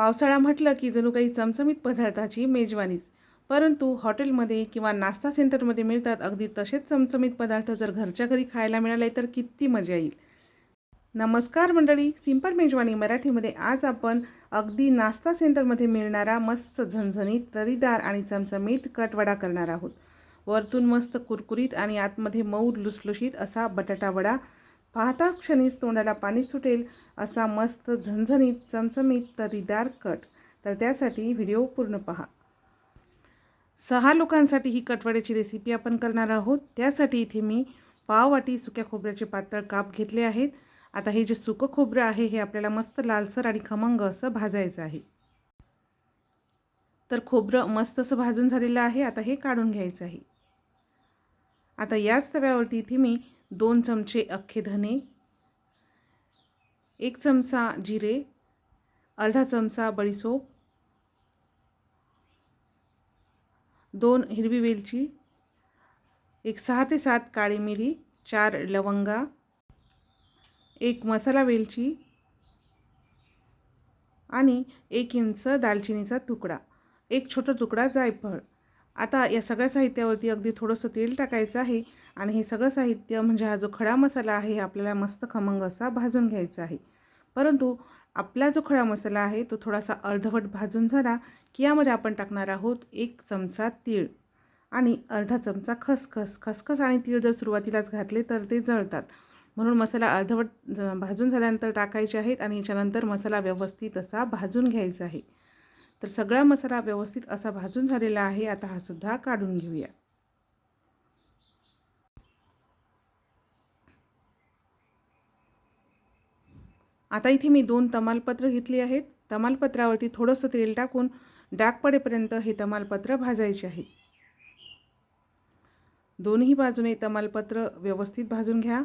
पावसाळा म्हटलं की जणू काही चमचमीत पदार्थाची मेजवानीच. परंतु हॉटेलमध्ये किंवा नाश्ता सेंटरमध्ये मिळतात अगदी तसेच चमचमीत पदार्थ जर घरच्या घरी खायला मिळाले तर किती मजा येईल. नमस्कार मंडळी सिंपल मेजवानी मराठीमध्ये आज आपण अगदी नाश्ता सेंटरमध्ये मिळणारा मस्त झणझणीत तरीदार आणि चमचमीत कटवडा करणार आहोत. वरतून मस्त कुरकुरीत आणि आतमध्ये मऊ लुसलुशीत असा बटाटावडा पाहता क्षणीच तोंडाला पाणी सुटेल असा मस्त झणझणीत चमचमीत तरीदार कट. तर त्यासाठी व्हिडिओ पूर्ण पहा. सहा लोकांसाठी ही कटवड्याची रेसिपी आपण करणार आहोत. त्यासाठी इथे मी पाव वाटी सुक्या खोबऱ्याचे पातळ काप घेतले आहेत. आता हे जे सुकं खोबरं आहे हे आपल्याला मस्त लालसर आणि खमंग असं भाजायचं आहे. तर खोबरं मस्त असं भाजून झालेलं आहे. आता हे काढून घ्यायचं आहे. आता याच तव्यावरती इथे मी दोन चमचे अख्खे धने एक चमचा जिरे अर्धा चमचा बडीसोप दोन हिरवी वेलची एक सहा ते सात काळी मिरी चार लवंगा एक मसाला वेलची आणि एक इंच दालचिनीचा तुकडा एक छोटा तुकडा जायफळ. आता या सगळ्या साहित्यावरती अगदी थोडंसं तेल टाकायचं आहे. आणि हे सगळं साहित्य म्हणजे हा जो खडा मसाला आहे हे आपल्याला मस्त खमंग असा भाजून घ्यायचा आहे. परंतु आपला जो खडा मसाला आहे तो थोडासा अर्धवट भाजून झाला की यामध्ये आपण टाकणार आहोत एक चमचा तीळ. आणि अर्धा चमचा खसखस. खसखस आणि तीळ जर सुरुवातीलाच घातले तर ते जळतात. म्हणून मसाला अर्धवट भाजून झाल्यानंतर टाकायचे आहेत आणि याच्यानंतर मसाला व्यवस्थित असा भाजून घ्यायचा आहे. तर सगळा मसाला व्यवस्थित असा भाजून झालेला आहे. आता हा सुद्धा काढून घेऊया. आता इथे मी दोन तमालपत्र घेतली आहेत. तमालपत्रावरती थोडंसं तेल टाकून डाग पडेपर्यंत हे तमालपत्र भाजायचे आहे. दोन्ही बाजूने तमालपत्र व्यवस्थित भाजून घ्या.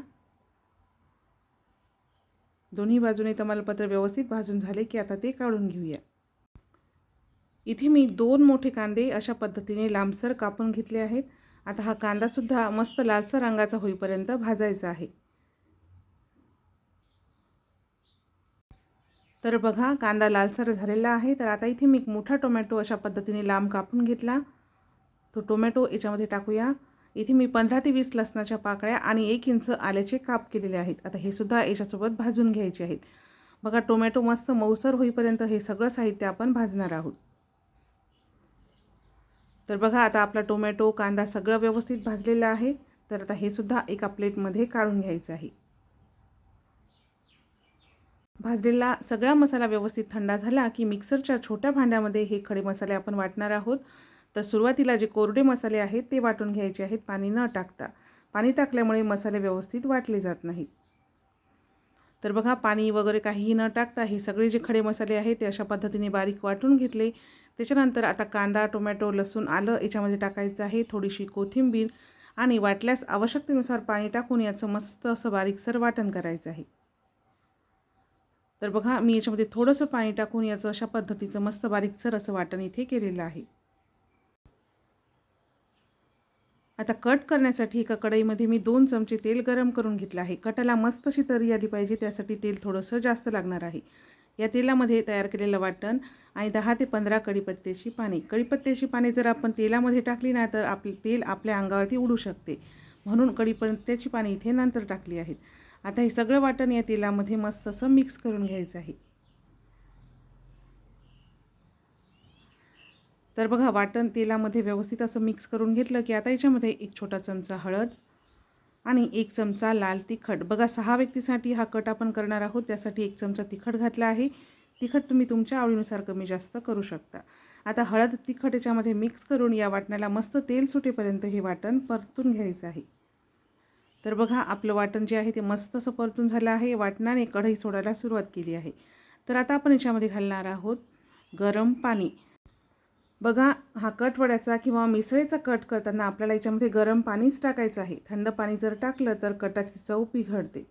दोन्ही बाजूने तमालपत्र व्यवस्थित भाजून झाले की आता ते काढून घेऊया. इथे मी दोन मोठे कांदे अशा पद्धतीने लांबसर कापून घेतले आहेत. आता हा कांदासुद्धा मस्त लालसर रंगाचा होईपर्यंत भाजायचा आहे. तर बघा कांदा लालसर झालेला आहे. तर आता इथे मी एक मोठा टोमॅटो अशा पद्धतीने लांब कापून घेतला. तो टोमॅटो याच्यामध्ये टाकूया. इथे मी पंधरा ते वीस लसणाच्या पाकळ्या आणि एक इंच आल्याचे काप केलेले आहेत. आता हे सुद्धा याच्यासोबत भाजून घ्यायचे आहेत. बघा टोमॅटो मस्त मऊसर होईपर्यंत हे सगळं साहित्य आपण भाजणार आहोत. तर बघा आता आपला टोमॅटो कांदा सगळं व्यवस्थित भाजलेलं आहे. तर आता हे सुद्धा एका प्लेटमध्ये काढून घ्यायचं आहे. भाजलेला सगळा मसाला व्यवस्थित थंडा झाला की मिक्सरच्या छोट्या भांड्यामध्ये हे खडे मसाले आपण वाटणार आहोत. तर सुरुवातीला जे कोरडे मसाले आहेत ते वाटून घ्यायचे आहेत. पाणी न टाकता. पाणी टाकल्यामुळे मसाले व्यवस्थित वाटले जात नाहीत. तर बघा पाणी वगैरे काहीही न टाकता हे सगळे जे खडे मसाले आहेत ते अशा पद्धतीने बारीक वाटून घेतले. त्याच्यानंतर आता कांदा टोमॅटो लसूण आलं याच्यामध्ये टाकायचं आहे. थोडीशी कोथिंबीर आणि वाटल्यास आवश्यकतेनुसार पाणी टाकून याचं मस्त असं बारीकसर वाटण करायचं आहे. तर बघा मी याच्यामध्ये थोडंसं पाणी टाकून याचं अशा पद्धतीचं मस्त बारीकसर असं वाटण इथे केलेलं आहे. आता कट करण्यासाठी एका कढईमध्ये मी दोन चमचे तेल गरम करून घेतलं आहे. कटाला मस्त अशी तरी आली पाहिजे त्यासाठी तेल थोडंसं जास्त लागणार आहे. या तेलामध्ये तयार केलेलं वाटण आणि दहा ते पंधरा कढीपत्त्याची पाने. कढीपत्त्याची पाने जर आपण तेलामध्ये टाकली नाही तर आपले तेल आपल्या अंगावरती उडू शकते. म्हणून कढीपत्त्याची पाने इथे नंतर टाकली आहेत. आता हे सगळं वाटण या तेलामध्ये मस्त असं मिक्स करून घ्यायचं आहे. तर बघा वाटण तेलामध्ये व्यवस्थित असं मिक्स करून घेतलं की आता याच्यामध्ये एक छोटा चमचा हळद आणि एक चमचा लाल तिखट. बघा सहा व्यक्तीसाठी हा कट आपण करणार आहोत. त्यासाठी एक चमचा तिखट घातला आहे. तिखट तुम्ही तुमच्या आवडीनुसार कमी जास्त करू शकता. आता हळद तिखट याच्यामध्ये मिक्स करून या वाटणाला मस्त तेल सुटेपर्यंत हे वाटण परतून घ्यायचं आहे. तर बघा आपलं वाटण जे आहे ते मस्त असं परतून झालं आहे. वाटणाने कढई सोडायला सुरुवात केली आहे. तर आता आपण याच्यामध्ये घालणार आहोत गरम पाणी. बघा हा कटवड्याचा किंवा मिसळीचा कट करताना आपल्याला याच्यामध्ये गरम पाणीच टाकायचं आहे. थंड पाणी जर टाकलं तर कटाची चव बिघडते.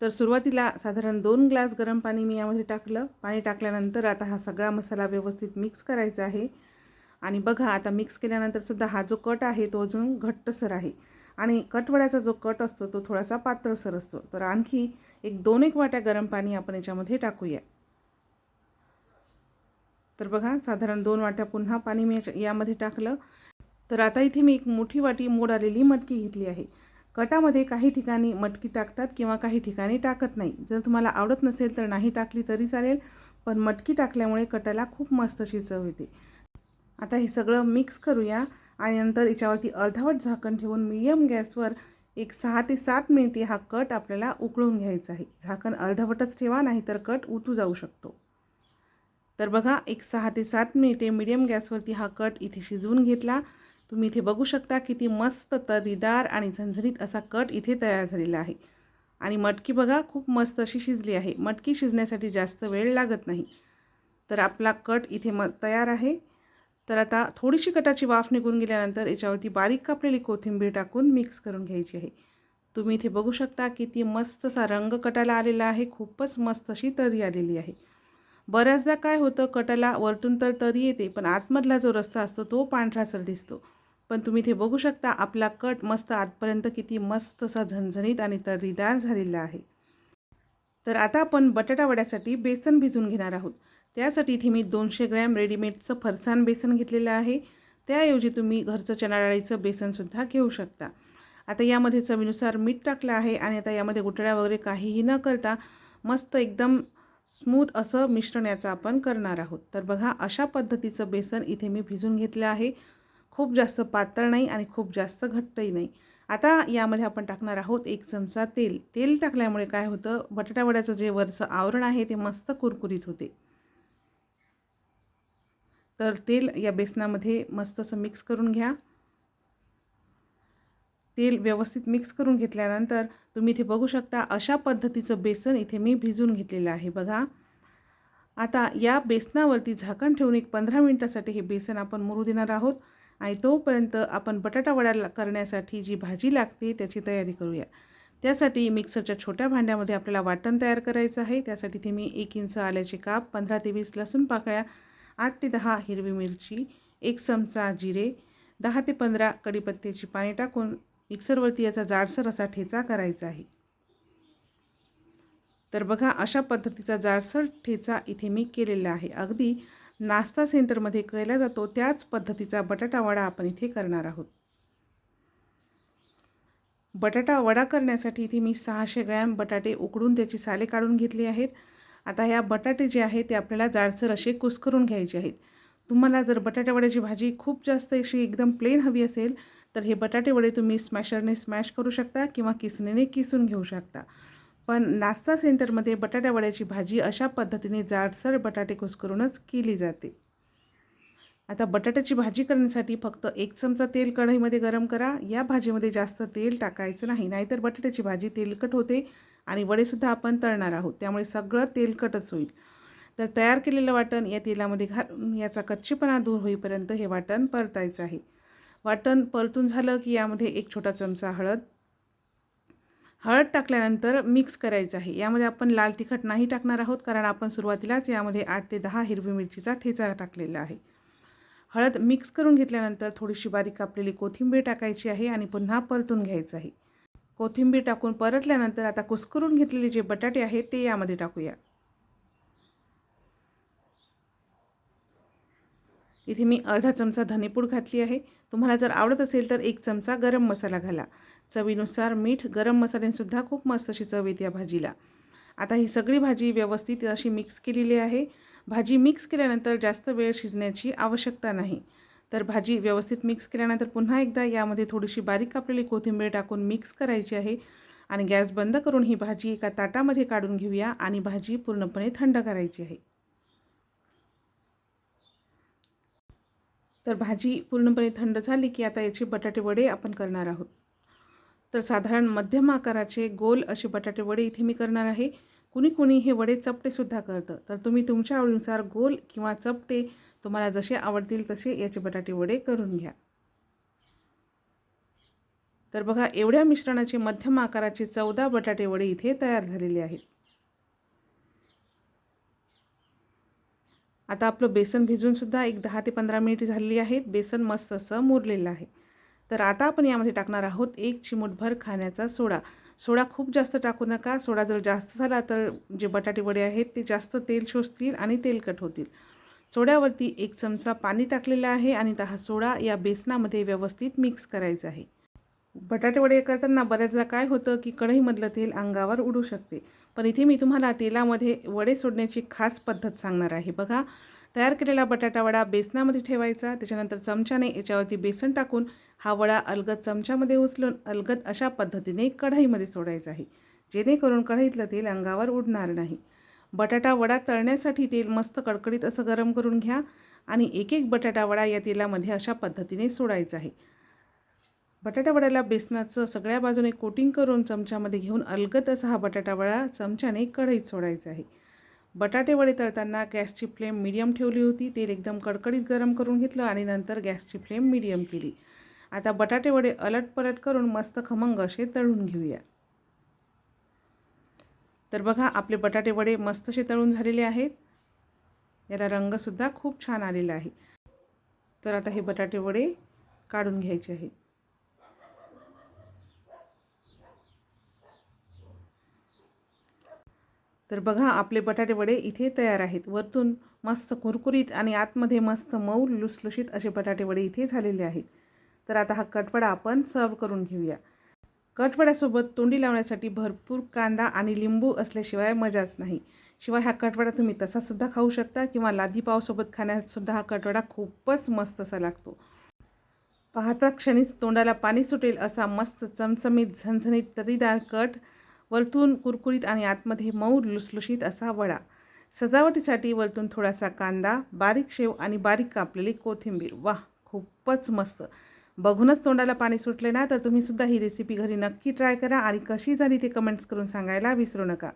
तर सुरुवातीला साधारण दोन ग्लास गरम पाणी मी यामध्ये टाकलं. पाणी टाकल्यानंतर आता हा सगळा मसाला व्यवस्थित मिक्स करायचा आहे. आणि बघा आता मिक्स केल्यानंतरसुद्धा हा जो कट आहे तो अजून घट्टसर आहे. आणि कटवड्याचा जो कट असतो तो थोडासा पातळसर असतो. तर आणखी एक दोन एक वाट्या गरम पाणी आपण याच्यामध्ये टाकूया. तर बघा साधारण दोन वाट्या पुन्हा पाणी मी यामध्ये टाकलं. तर आता इथे मी एक मोठी वाटी मोड आलेली मटकी घेतली आहे. कटामध्ये काही ठिकाणी मटकी टाकतात किंवा काही ठिकाणी टाकत नाही. जर तुम्हाला आवडत नसेल तर नाही टाकली तरी चालेल पण मटकी टाकल्यामुळे कटाला खूप मस्त अशी चव येते. आता हे सगळं मिक्स करूया. आणि नंतर याच्यावरती अर्धवट झाकण ठेवून मीडियम गॅसवर एक सहा ते सात मिनिटे हा कट आपल्याला उकळून घ्यायचा आहे. झाकण अर्धवटच ठेवा नाहीतर कट उतू जाऊ शकतो. तर बघा एक सहा ते सात मिनिटे मीडियम गॅसवरती हा कट इथे शिजवून घेतला. तुम्ही इथे बघू शकता किती मस्त तरीदार आणि झणझणीत असा कट इथे तयार झालेला आहे. आणि मटकी बघा खूप मस्त अशी शिजली आहे. मटकी शिजण्यासाठी जास्त वेळ लागत नाही. तर आपला कट इथे म तयार आहे. तर आता थोडीशी कटाची वाफ निघून गेल्यानंतर याच्यावरती बारीक कापलेली कोथिंबीर टाकून मिक्स करून घ्यायची आहे. तुम्ही इथे बघू शकता किती मस्त असा रंग कटाला आलेला आहे. खूपच मस्त अशी तरी आलेली आहे. बऱ्याचदा काय होतं कटाला वरतून तर तरी येते पण आतमधला जो रस्सा असतो तो पांढरासर दिसतो. पण तुम्ही इथे बघू शकता आपला कट मस्त आतपर्यंत किती मस्त असा झणझणीत आणि तर्रीदार झालेला आहे. तर आता आपण बटाटा वड्यासाठी बेसन भिजून घेणार आहोत. त्यासाठी इथे मी दोनशे ग्रॅम रेडीमेडचं फरसाण बेसन घेतलेलं आहे. त्याऐवजी तुम्ही घरचं चणाडाळीचं बेसनसुद्धा घेऊ शकता. आता यामध्ये चवीनुसार मीठ टाकलं आहे आणि आता यामध्ये गुठळ्या वगैरे काहीही न करता मस्त एकदम स्मूथ असं मिश्रण याचं आपण करणार आहोत. तर बघा अशा पद्धतीचं बेसन इथे मी भिजून घेतलं आहे. खूप जास्त पातळ नाही आणि खूप जास्त घट्टही नाही. आता यामध्ये आपण टाकणार आहोत एक चमचा तेल. तेल टाकल्यामुळे काय होतं बटाटावड्याचं जे वरचं आवरण आहे ते मस्त कुरकुरीत होते. तर तेल या बेसनामध्ये मस्त असं मिक्स करून घ्या. तेल व्यवस्थित मिक्स करून घेतल्यानंतर तुम्ही इथे बघू शकता अशा पद्धतीचं बेसन इथे मी भिजून घेतलेलं आहे बघा. आता या बेसनावरती झाकण ठेवून एक पंधरा मिनटासाठी हे बेसन आपण मुरू देणार आहोत आणि तोपर्यंत आपण बटाटा वडा करण्यासाठी जी भाजी लागते त्याची तयारी करूया. त्यासाठी मिक्सरच्या छोट्या भांड्यामध्ये आपल्याला वाटण तयार करायचं आहे. त्यासाठी ते मी एक इंच आल्याचे काप पंधरा ते वीस लसूण पाकळ्या आठ ते दहा हिरवी मिरची एक चमचा जिरे दहा ते पंधरा कडीपत्त्याची पाणी टाकून मिक्सरवरती याचा जाडसर असा ठेचा करायचा आहे. तर बघा अशा पद्धतीचा जाडसर ठेचा इथे मी केलेला आहे. अगदी नाश्ता सेंटरमध्ये केला जातो त्याच पद्धतीचा बटाटा वडा आपण इथे करणार आहोत. बटाटा वडा करण्यासाठी इथे मी सहाशे ग्रॅम बटाटे उकडून त्याची साले काढून घेतली आहेत. आता ह्या बटाटे जे आहेत ते आपल्याला जाडसर असे कुस्करून घ्यायचे आहेत. तुम्हाला जर बटाटेवड्याची भाजी खूप जास्त अशी एकदम प्लेन हवी असेल तर हे बटाटेवडे तुम्ही स्मॅशरने स्मॅश करू शकता किंवा किसणीने किसून घेऊ शकता. पण नाश्ता सेंटरमध्ये बटाट्यावड्याची भाजी अशा पद्धतीने जाडसर बटाटे कुस्करूनच केली जाते. आता बटाट्याची भाजी करण्यासाठी फक्त एक चमचा तेल कढईमध्ये गरम करा. या भाजीमध्ये जास्त तेल टाकायचं नाही नाहीतर बटाट्याची भाजी तेलकट होते. आणि वडेसुद्धा आपण तळणार आहोत. त्यामुळे सगळं तेलकटच होईल. तर तयार केलेलं वाटण या तेलामध्ये घालून याचा कच्चेपणा दूर होईपर्यंत हे वाटण परतायचं आहे. वाटण परतून झालं की यामध्ये एक छोटा चमचा हळद. हळद टाकल्यानंतर मिक्स करायचं आहे. यामध्ये आपण लाल तिखट नाही टाकणार आहोत कारण आपण सुरुवातीलाच यामध्ये आठ ते दहा हिरवी मिरचीचा ठेचा टाकलेला आहे. हळद मिक्स करून घेतल्यानंतर थोडीशी बारीक कापलेली कोथिंबीर टाकायची आहे आणि पुन्हा परतून घ्यायचं आहे. कोथिंबीर टाकून परतल्यानंतर आता कुस्करून घेतलेले जे बटाटे आहेत ते यामध्ये टाकूया. इथे मी अर्धा चमचा धनेपूड घातली आहे. तुम्हाला जर आवडत असेल तर एक चमचा गरम मसाला घाला. चवीनुसार मीठ गरम मसाल्यानेसुद्धा खूप मस्त अशी चव येते या भाजीला. आता ही सगळी भाजी व्यवस्थित अशी मिक्स केलेली आहे. भाजी मिक्स केल्यानंतर जास्त वेळ शिजण्याची आवश्यकता नाही. तर भाजी व्यवस्थित मिक्स केल्यानंतर पुन्हा एकदा यामध्ये थोडीशी बारीक कापलेली कोथिंबीर टाकून मिक्स करायची आहे. आणि गॅस बंद करून ही भाजी एका ताटामध्ये काढून घेऊया आणि भाजी पूर्णपणे थंड करायची आहे. तर भाजी पूर्णपणे थंड झाली की आता याचे बटाटे वडे आपण करणार आहोत. तर साधारण मध्यम आकाराचे गोल असे बटाटे वडे इथे मी करणार आहे. कुणी कुणी हे वडे चपटेसुद्धा करतं. तर तुम्ही तुमच्या आवडीनुसार गोल किंवा चपटे तुम्हाला जसे आवडतील तसे याचे बटाटे वडे करून घ्या. तर बघा एवढ्या मिश्रणाचे मध्यम आकाराचे चौदा बटाटे वडे इथे तयार झालेले आहेत. आता आपलं बेसन भिजूनसुद्धा एक दहा ते पंधरा मिनिट झालेली आहेत. बेसन मस्त असं मुरलेलं आहे. तर आता आपण यामध्ये टाकणार आहोत एक चिमूटभर खाण्याचा सोडा. सोडा खूप जास्त टाकू नका. सोडा जर जास्त झाला तर जे बटाटे वडे आहेत ते जास्त तेल शोषतील आणि तेलकट होतील. सोड्यावरती एक चमचा पाणी टाकलेलं आहे आणि आता हा सोडा या बेसनामध्ये व्यवस्थित मिक्स करायचा आहे. बटाटे वडे करताना बऱ्याचदा काय होतं की कढईमधलं तेल अंगावर उडू शकते. पण इथे मी तुम्हाला तेलामध्ये वडे सोडण्याची खास पद्धत सांगणार आहे. बघा तयार केलेला बटाटा वडा बेसनामध्ये ठेवायचा. त्याच्यानंतर चमच्याने याच्यावरती बेसन टाकून हा वडा अलगद चमच्यामध्ये उचलून अलगद अशा पद्धतीने कढईमध्ये सोडायचा आहे. जेणेकरून कढईतलं तेल अंगावर उडणार नाही. बटाटा वडा तळण्यासाठी तेल मस्त कडकडीत असं गरम करून घ्या आणि एक एक बटाटा वडा या तेलामध्ये अशा पद्धतीने सोडायचा आहे. बटाटा वड्याला बेसनाचं सगळ्या बाजूने कोटिंग करून चमच्यामध्ये घेऊन अलगद असा हा बटाटा वडा चमच्याने कढईत सोडायचा आहे. बटाटेवडे तळताना गॅसची फ्लेम मिडियम ठेवली होती. तेल एकदम कडकडीत गरम करून घेतलं आणि नंतर गॅसची फ्लेम मिडियम केली. आता बटाटेवडे अलट पलट करून मस्त खमंग असे तळून घेऊया. तर बघा आपले बटाटेवडे मस्त असे तळून झालेले आहेत. याला रंगसुद्धा खूप छान आलेला आहे. तर आता हे बटाटेवडे काढून घ्यायचे आहेत. तर बघा आपले बटाटे वडे इथे तयार आहेत. वरतून मस्त कुरकुरीत आणि आतमध्ये मस्त मऊ लुसलुशीत असे बटाटे वडे इथे झालेले आहेत. तर आता हा कटवडा आपण सर्व करून घेऊया. कटवड्यासोबत तोंडी लावण्यासाठी भरपूर कांदा आणि लिंबू असल्याशिवाय मजाच नाही. शिवाय हा कटवडा तुम्ही तसासुद्धा खाऊ शकता किंवा लादी पावसोबत खाण्यासुद्धा हा कटवडा खूपच मस्त असा लागतो. पाहता क्षणीच तोंडाला पाणी सुटेल असा मस्त चमचमीत झणझणीत तरीदार कट वरतून कुरकुरीत आणि आतमध्ये मऊ लुसलुशीत असा वडा. सजावटीसाठी वरतून थोडासा कांदा बारीक शेव आणि बारीक कापलेली कोथिंबीर. वा खूपच मस्त. बघूनच तोंडाला पाणी सुटले ना? तर तुम्हीसुद्धा ही रेसिपी घरी नक्की ट्राय करा आणि कशी झाली ते कमेंट्स करून सांगायला विसरू नका.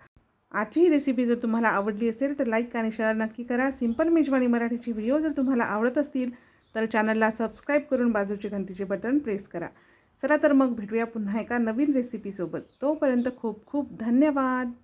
आजची ही रेसिपी जर तुम्हाला आवडली असेल तर लाईक आणि शेअर नक्की करा. सिंपल मेजवानी मराठीची व्हिडिओ जर तुम्हाला आवडत असतील तर चॅनलला सबस्क्राईब करून बाजूचे घंटीचे बटन प्रेस करा. चला तर मग भेटूया पुन्हा एका नवीन रेसिपीसोबत तोपर्यंत खूप खूप धन्यवाद.